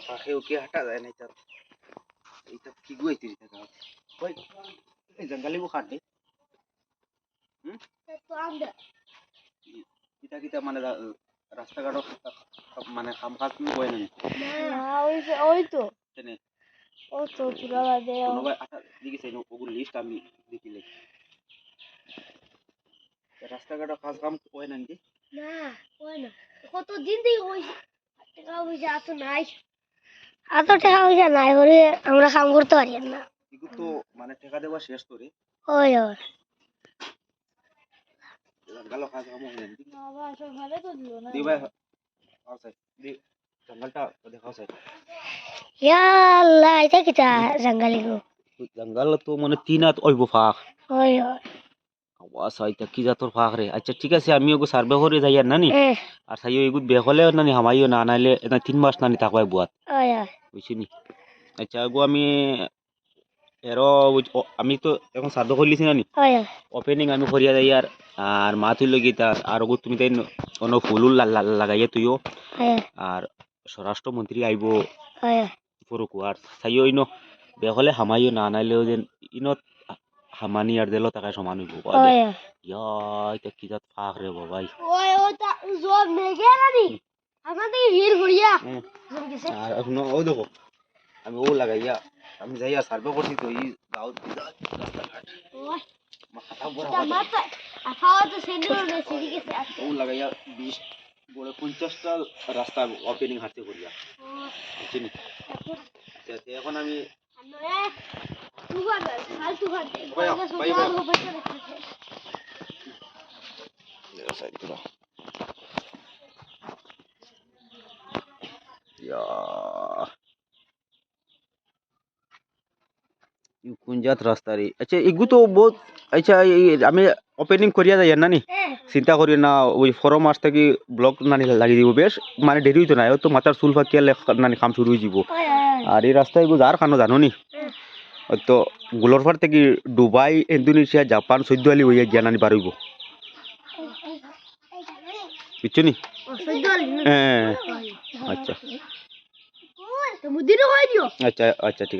হাঁটা যায় না তার এইটা কি গুয়াইতে দিতে গাও ওই এই জঙ্গলি বো খাটে কিতা কিতা মানে মানে কাম কাজ তুমি না ওই ওই তো। তেনে। ও তো পুরা বাদে কোনোবাই আটা দিকে চাই ওগুলো লিস্ট আমি দেখিলে রাস্তাঘাট কাজ কাম কয় না না ওই না। কত দিন থেকে ওই টাকা পয়সা এত নাই। এত টাকা পয়সা নাই বলে আমরা কাম করতে পারি না। এগুলো তো মানে টাকা দেওয়া শেষ করে ওই ওই। জঙ্গল কাজ কাম হয় না বাবা সব ভালো তো দিও না। দি ভাই আচ্ছা দি জঙ্গলটা দেখাও চাই ইয়া আল্লাহ এটা কিটা জঙ্গলি গো জঙ্গল তো মানে তিন হাত ওইব ফাঁক। ওই ওই। আওয়াজ হয়তো কি জাতর ফাঁক রে? আচ্ছা ঠিক আছে আমি ওগো সার্ভে করে যাই আর নানি। এ, আর সাইও এগুত বেহ নানি হামাইও না নাইলে তিন মাস নানি থাকবাই বুয়াত। ওই। বুঝছি নি? আচ্ছা গো আমি এরো আমি তো এখন সার্ভে করলিছি ওই ওই ওপেনিং আমি করিয়া যাই আর আর মা তুই লগি তার আর ওগো তুমি তাই অন্য ফুল লাগাইয়া তুইও আর স্বরাষ্ট্রমন্ত্রী আইব পরকু আর সাইও ইনো বেহ হলে হামাইও না নাইলেও যেন ইনত হামানি আর দিলো তাকে সমান হইব ওই ইয়া এটা কি জাত ফাঁক রে বাবাই। আমাদের হির ঘুরিয়া আর এখন ও দেখো আমি ও লাগাইয়া আমি যাইয়া সার্ভে করছি তো এই গাঁও রাস্তাঘাট মাথা ও লাগাইয়া বিশ বড় পঞ্চাশটা রাস্তা ওপেনিং হাতে করিয়া এখন আমি ফান ভাইয়া, ভাইয়া, ভাইয়া। ইয়া ইউ কোন জাত রাস্তা রে আচ্ছা এগু তো বহুত আচ্ছা এই- আমি ওপেনিং করিয়া যাই না নি চিন্তা করি না ওই ফরম মাস থেকে ব্লক নানি লাগি দিব বেশ মানে দেরি হইতো না তো মাথার চুল ফাকিয়া নানি কাম শুরু হয়ে যাব আর এই রাস্তায় এগু যার খানো জানো নি তো গোলরফার থেকে দুবাই ইন্দোনেশিয়া জাপান সৌদি আলি হইয়া গিয়া নানি পারিব বুঝছ নি হ্যাঁ আচ্ছা কই দিও আচ্ছা আচ্ছা ঠিক আছে।